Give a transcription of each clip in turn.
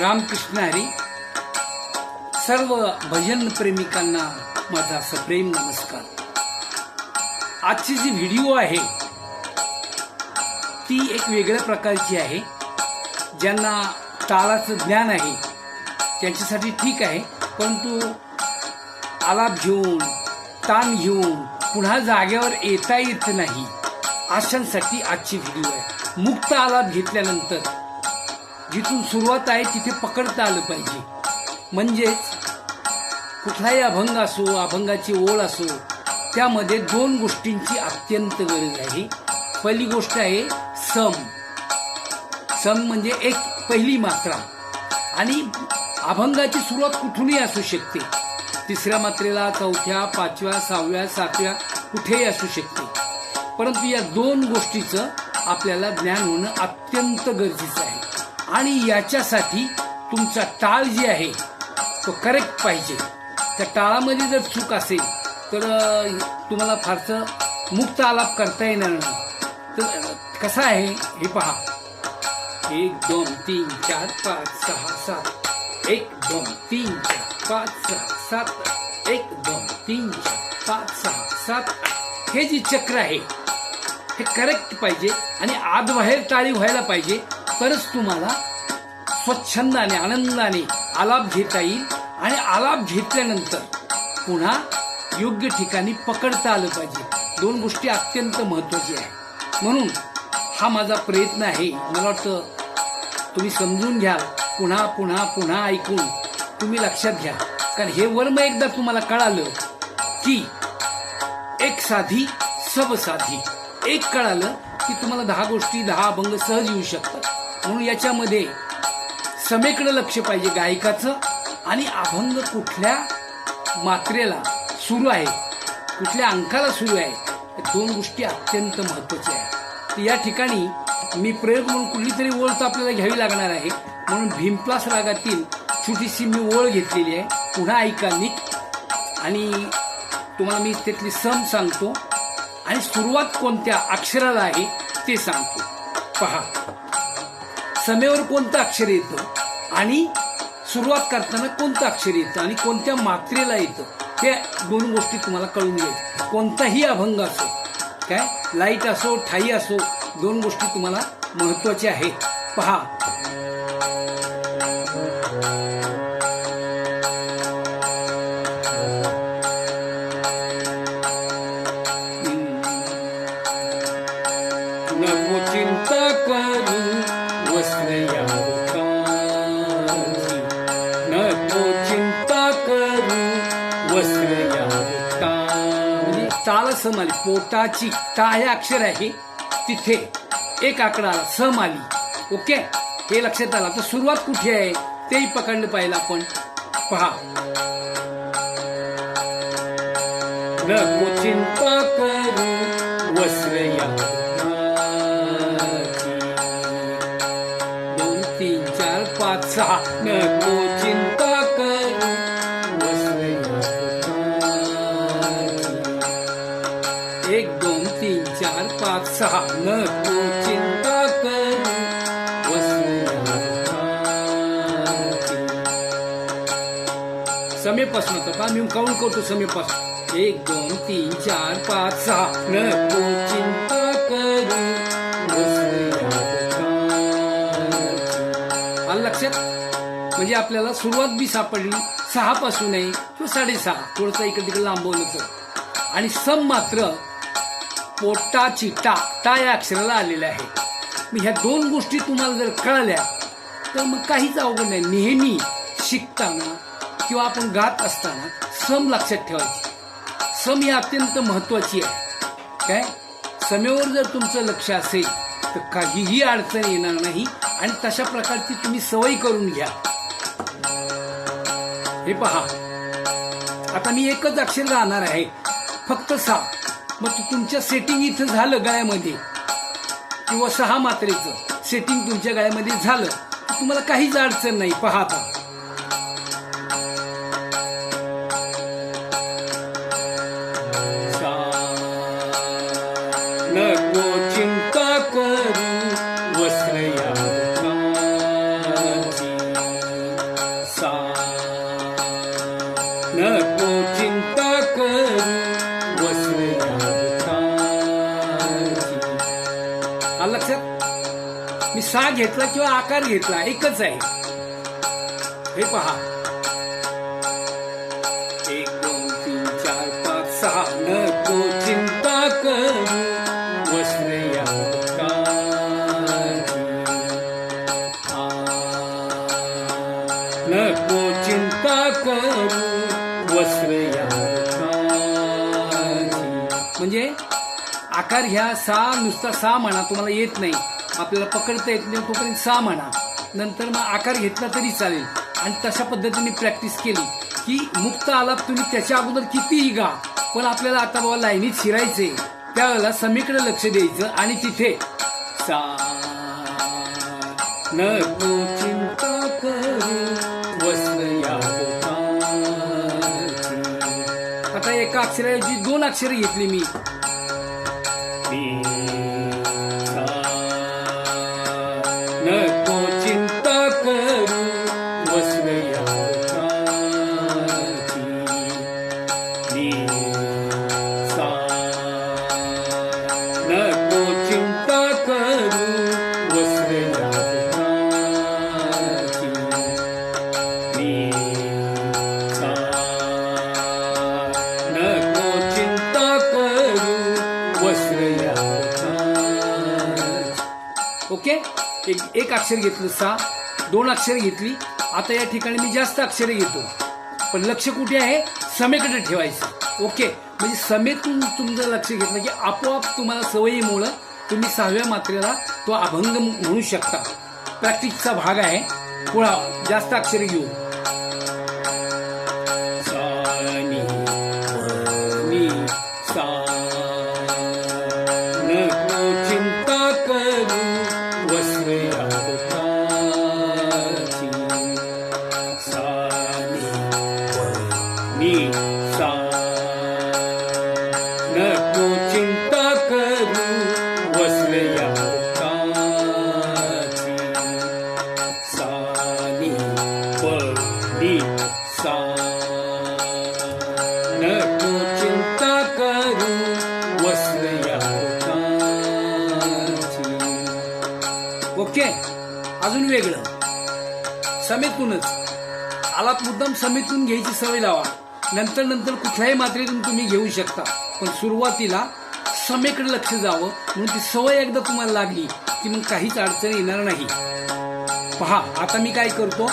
रामकृष्ण हरी. सर्व भजन प्रेमिकांना माझा सप्रेम नमस्कार. आजची जी व्हिडिओ आहे ती एक वेगळ्या प्रकारची आहे. ज्यांना तालाचं ज्ञान आहे त्यांच्यासाठी ठीक आहे. परंतु आलाप घेऊन ताण घेऊन पुन्हा जागेवर येता येत नाही अशांसाठी आजची व्हिडिओ आहे. मुक्त आलाप घेतल्यानंतर जिथून सुरुवात आहे तिथे पकडता आलं पाहिजे. म्हणजेच कुठलाही अभंग असो अभंगाची ओळ असो त्यामध्ये दोन गोष्टींची अत्यंत गरज आहे. पहिली गोष्ट आहे सम. सम म्हणजे एक पहिली मात्रा. आणि अभंगाची सुरुवात कुठूनही असू शकते. तिसऱ्या मात्रेला चौथ्या पाचव्या सहाव्या सातव्या कुठेही असू शकते. परंतु या दोन गोष्टीचं आपल्याला ज्ञान होणं अत्यंत गरजेचं आहे. आणि याच्यासाठी तुमचा टाळ जे आहे तो करेक्ट पाहिजे. त्या टाळामध्ये जर चूक असेल तर तुम्हाला फारसं मुक्त आलाप करता येणार नाही. तर कसा आहे हे पहा. एक दोन तीन चार पाच सहा सात. एक दोन तीन चार पाच सहा सात. एक दोन तीन चार पाच सहा सात. हे जे चक्र आहे हे करेक्ट पाहिजे आणि आतबाहेर टाळी व्हायला पाहिजे. तरच तुम्हाला स्वच्छंदाने आनंदाने आलाप घेता येईल आणि आलाप घेतल्यानंतर पुन्हा योग्य ठिकाणी पकडता आलं पाहिजे. दोन गोष्टी अत्यंत महत्त्वाची आहे म्हणून हा माझा प्रयत्न आहे. मला वाटतं तुम्ही समजून घ्याल. पुन्हा पुन्हा पुन्हा ऐकून तुम्ही लक्षात घ्या. कारण हे वर्म एकदा तुम्हाला कळालं की एक साधी सब साधी एक कळालं की तुम्हाला दहा गोष्टी दहा अभंग सहज येऊ शकतात. म्हणून याच्यामध्ये समेकडे लक्ष पाहिजे गायकाचं आणि अभंग कुठल्या मात्रेला सुरू आहे कुठल्या अंकाला सुरू आहे या दोन गोष्टी अत्यंत महत्त्वाच्या आहेत. तर या ठिकाणी मी प्रयोग म्हणून कुठली तरी ओळ तर आपल्याला घ्यावी लागणार आहे. म्हणून भीमप्लास रागातील छोटीशी मी ओळ घेतलेली आहे. पुन्हा ऐका नीट. आणि तुम्हाला मी त्यातली सम सांगतो. आणि सुरुवात कोणत्या अक्षराला आहे ते सांगतो. पहा. समेवर कोणतं अक्षर येतं? आणि सुरुवात करताना कोणतं अक्षर येतं? आणि कोणत्या मात्रेला येतं? त्या दोन गोष्टी तुम्हाला कळून येईल. कोणताही अभंग असो काय? लाइट असो ठाई असो दोन गोष्टी तुम्हाला महत्त्वाच्या आहेत. पहा सम आली पोटाची ता हे अक्षर आहे तिथे. एक आकडा आला सम आली ओके? हे लक्षात आलं. तर सुरुवात कुठे आहे? तेही पकडलं पाहिजे आपण. पहा. चिंता करू वस्त्र दोन तीन चार पाच सहा. नको समेपासून का मी काउंट करतो समेपासून एक दोन तीन चार पाच सहा. नको चिंता करू. आलं लक्षात? म्हणजे आपल्याला सुरुवात बी सापडली सहा पासून आहे किंवा साडेसहा. थोडंसं इकडे तिकडे लांबवलं तर. आणि सम मात्र पोटाची टा टा या अक्षराला आलेलं आहे मग ह्या दोन गोष्टी तुम्हाला जर कळल्या तर मग काहीच अवघड नाही. नेहमी शिकताना किंवा आपण गात असताना सम लक्षात ठेवायचं. सम ही अत्यंत महत्वाची आहे. काय? समेवर जर तुमचं लक्ष असेल तर काहीही अडचण येणार नाही आणि तशा प्रकारची तुम्ही सवय करून घ्या. हे पहा. आता मी एकच अक्षर राहणार आहे. फक्त सहा मग तुमच्या सेटिंग इथं झालं गळ्यामध्ये किंवा सहा मात्रेचं सेटिंग तुमच्या गळ्यामध्ये झालं. तर तुम्हाला काहीच अडचण नाही. पहा आता. घेतला किंवा आकार घेतला एकच आहे. हे पहा. एक दोन तीन चार पाच सहा नको चिंता करू. वस्त्र या नको चिंता करू. वस्त्र या म्हणजे आकार घ्या सा नुसता सा म्हणा तुम्हाला येत नाही. आपल्याला पकडता येत नाही तोपर्यंत सा म्हणा. नंतर मग आकार घेतला तरी चालेल. आणि तशा पद्धतीने प्रॅक्टिस केली की मुक्त आलाप तुम्ही त्याच्या अगोदर कितीही गा पण आपल्याला आता बाबा लाईनीत शिरायचे त्यावेळेला समीकडे लक्ष द्यायचं आणि तिथे सा नको चिंता करू या आता एका अक्षराऐवजी दोन अक्षरं घेतली मी. ओके? एक एक अक्षर घेतलं सा. दोन अक्षर घेतली. आता या ठिकाणी मी जास्त अक्षरे घेतो. पण लक्ष कुठे आहे? समेकडे ठेवायचं. ओके? म्हणजे समेतून तुमचं लक्ष घेतलं की आपोआप तुम्हाला सवयीमुळं तुम्ही सहाव्या मात्रेला तो अभंग म्हणू शकता. प्रॅक्टिसचा भाग आहे. पुढा जास्त अक्षरे घेऊन समेतूनच आलाप मुद्दाम समेतून घ्यायची सवय लावा. नंतर नंतर कुठल्याही मात्रेतून तुम्ही घेऊ शकता. पण सुरुवातीला समेकडे लक्ष जावं म्हणून ती सवय एकदा तुम्हाला लागली की मग काहीच अडचण येणार नाही. पहा आता मी काय करतो?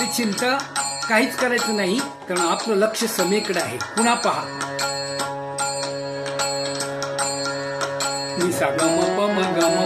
तरी चिंता काहीच करायचं नाही कारण आपलं लक्ष समेकडे आहे. पुन्हा पहा. नि सा ग म प म ग म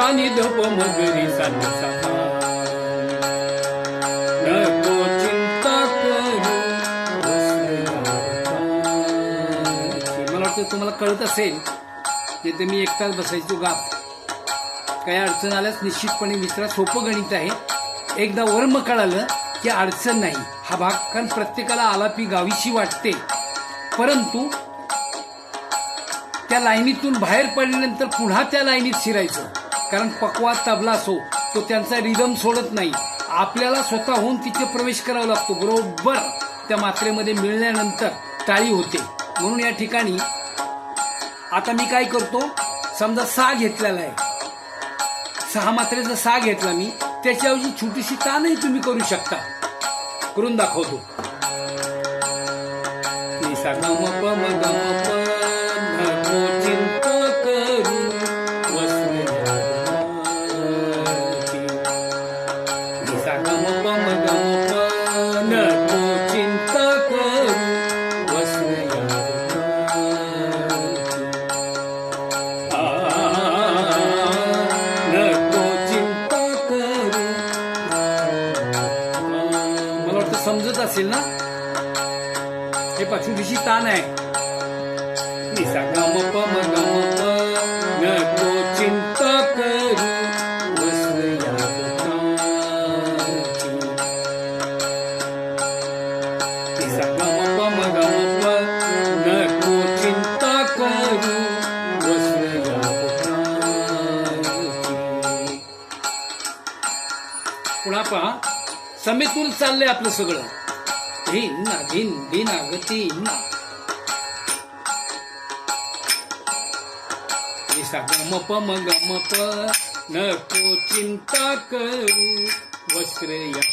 म प नि नको चिंता करू मला वाटतं तुम्हाला कळत असेल जिथे मी एकटाच बसायचो गा काही अडचण आल्यास निश्चितपणे मित्रा सोपं गणित आहे. एकदा वर्म कळालं की अडचण नाही. हा भाग कारण प्रत्येकाला आलापी गावीशी वाटते. परंतु त्या लाईनीतून बाहेर पडल्यानंतर पुन्हा त्या लाईनीत शिरायचं. कारण पकवा तबला असो तो त्यांचा रिदम सोडत नाही. आपल्याला स्वतःहून तिथे प्रवेश करावा लागतो. बरोबर. त्या मात्रेमध्ये मिळल्यानंतर टाळी होते. म्हणून या ठिकाणी आता मी काय करतो? समजा सा घेतलेला आहे. सहा मात्रेचा सा घेतला मी. त्याच्याऐवजी छोटीशी तानही तुम्ही करू शकता. करून दाखवतो. गम पम गम प नको चिंत करू वस्त्र जागृती. नको चिंता करू मला वाटतं समजत असेल ना हे पाचुडीची ताण आहे समेतून चाललंय आपलं सगळं. धिन ना धिन धिना गती निसा गम पम गम प नको चिंता करू वस्त्र या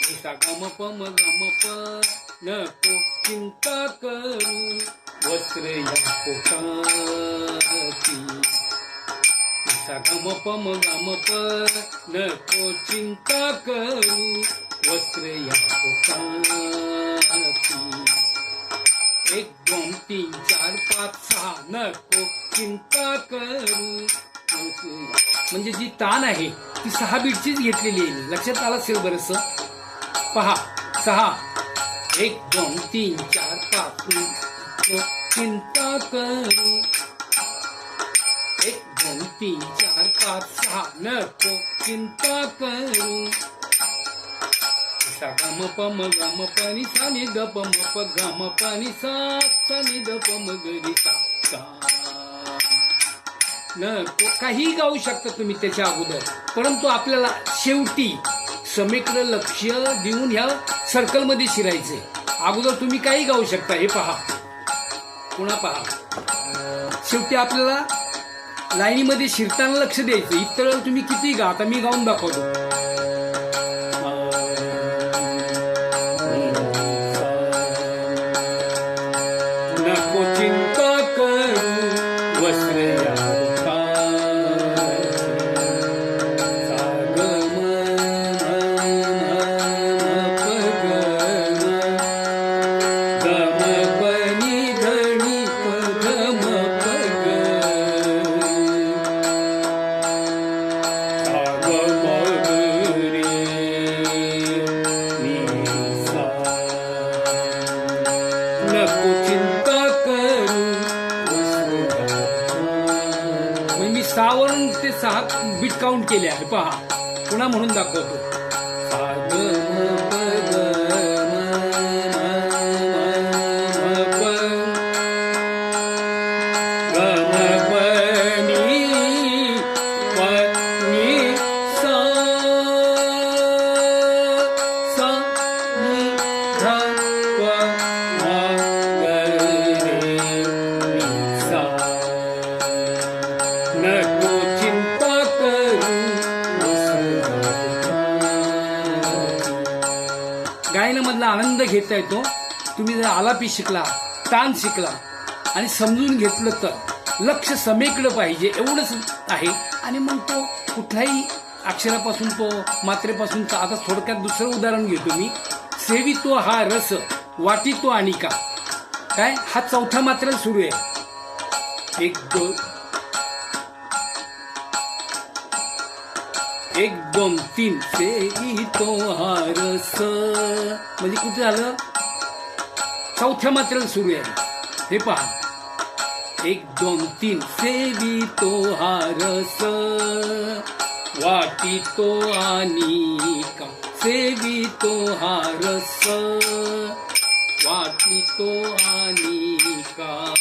निसा गम पम गम प नको चिंता करू वस्त्र या पोटाची सगम पम गम प नको चिंता करू वस्त्र या पोटाची एक दोन तीन चार पाच सहा नको चिंता करू म्हणजे जी तान आहे ती सहा बीटचीच घेतलेली आहे. लक्षात आलं असेल बरस पहा सहा. एक दोन तीन चार पाच. चिंता करू तीन चार पाच सहा नको चिंता करू. सा गम पम गम पाणी सा नि ग पम प गम पाणी सा सा नि ग पम गरी सा सा. नको काही गाऊ शकता तुम्ही त्याच्या अगोदर परंतु आपल्याला शेवटी समेकडे लक्ष देऊन ह्या सर्कलमध्ये शिरायचे अगोदर तुम्ही काही गाऊ शकता हे पहा. पुन्हा पहा. शेवटी आपल्याला लाईनीमध्ये शिरताना लक्ष द्यायचं. इतर तुम्ही किती गा आता मी गाऊन दाखवतो. ते सहा बीट काउंट केले आहे पहा पुन्हा म्हणून दाखवतो. घेता येतो. तुम्ही जर आलापी शिकला ताण शिकला आणि समजून घेतलं तर लक्ष समेकडं पाहिजे एवढंच आहे. आणि मग तो कुठल्याही अक्षरापासून तो मात्रेपासून तर आता थोडक्यात दुसरं उदाहरण घेतो मी. सेवी तो हा रस वाटी तो आणि का काय? हा चौथा मात्रा सुरू आहे. एक दोन एक दोन तीन सेवी तो हारस. म्हणजे कुठे झालं? चौथ्या मात्रेला सुरू आहे. हे पहा. एक दोन तीन सेवी तो हारस. वाटी तो आणि का सेवी तो हारस. वाटी तो आणि का.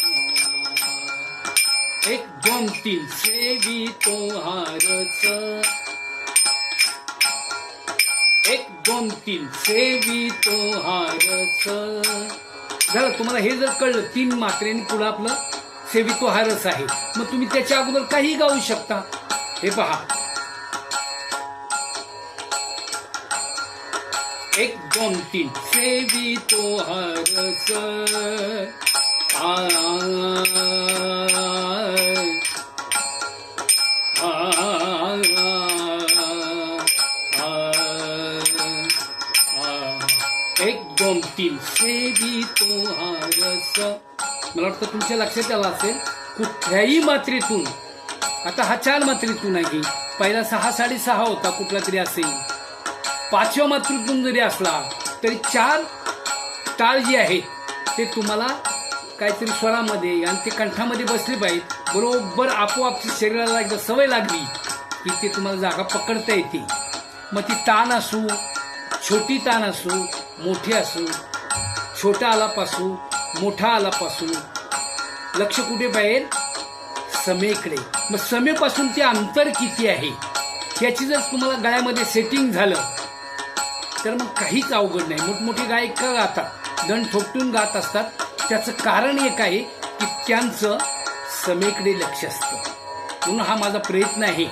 एक दोन तीन सेवी तो हारस. एक दोन तीन. सेवी तो हारस झालं तुम्हाला हे जर कळलं तीन मात्रेने पुढं आपलं सेवी तो हारस आहे. मग तुम्ही त्याच्या अगोदर काही गाऊ शकता. हे पहा. एक दोन तीन. सेवी तो हरस आ, आ, एक दोन तीन. सेवी तो हरस मला वाटतं तुमच्या लक्षात आलं असेल कुठल्याही मात्रेतून आता हा चार मात्रेतून आहे पहिला सहा साडेसहा होता कुठला तरी असेल. पाचव्या मात्रेतून जरी असला तरी चार टाळ जे आहेत ते तुम्हाला काहीतरी स्वरामध्ये आणि ते कंठामध्ये बसले पाहिजेत बरोबर आपोआप शरीराला एकदा सवय लागली की ते तुम्हाला जागा पकडता येते. मग ती ताण असू छोटी ताण असू मोठी असू छोटा आलापासू मोठा आलापासू लक्ष कुठे बाहेर? समेकडे. मग समेपासून ते अंतर किती आहे? याची जर तुम्हाला गळ्यामध्ये सेटिंग झालं तर मग काहीच अवघड नाही. मोठमोठे गायक का गातात? दण ठोपटून गात असतात. त्याचं कारण एक आहे की त्यांचं समेकडे लक्ष असतं. म्हणून हा माझा प्रयत्न आहे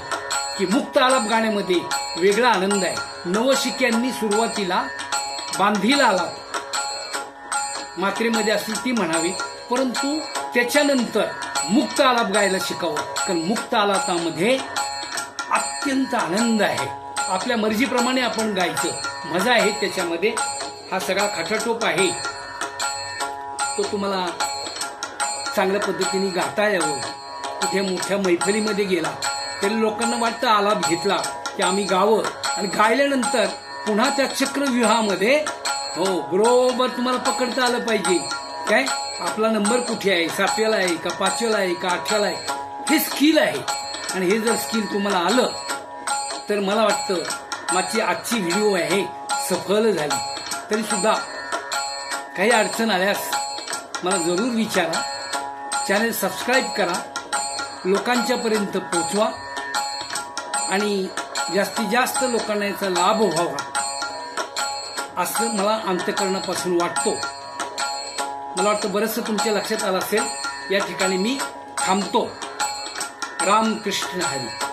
की मुक्त आलाप गाण्यामध्ये वेगळा आनंद आहे. नवशिक्यांनी सुरुवातीला बांधील आलाप मात्रेमध्ये असली ती म्हणावी परंतु त्याच्यानंतर मुक्त आलाप गायला शिकावं. कारण मुक्त आलापामध्ये अत्यंत आनंद आहे. आपल्या मर्जीप्रमाणे आपण गायचं. मजा आहे त्याच्यामध्ये. हा सगळा खटाटोप आहे. तो तुम्हाला चांगल्या पद्धतीने गाता यावं. कुठे मोठ्या मैफलीमध्ये गेला तरी लोकांना वाटतं आलाप घेतला की आम्ही गावं. आणि गायल्यानंतर पुन्हा त्या चक्रव्यूहामध्ये हो बरोबर तुम्हाला पकडता आलं पाहिजे. काय? आपला नंबर कुठे आहे? सातव्याला आहे का पाचव्याला आहे का आठव्याला आहे? हे स्किल आहे. आणि हे जर स्किल तुम्हाला आलं तर मला वाटतं माझी आजची व्हिडिओ आहे सफल झाली. तरी सुद्धा काही अडचण आल्यास मला जरूर विचारा. चॅनल सबस्क्राईब करा. लोकांच्यापर्यंत पोचवा. आणि जास्तीत जास्त लोकांना याचा लाभ व्हावा असं मला अंतकरणापासून वाटतो. मला वाटतं बरंचसं तुमच्या लक्षात आलं असेल या ठिकाणी मी थांबतो. रामकृष्ण हरी.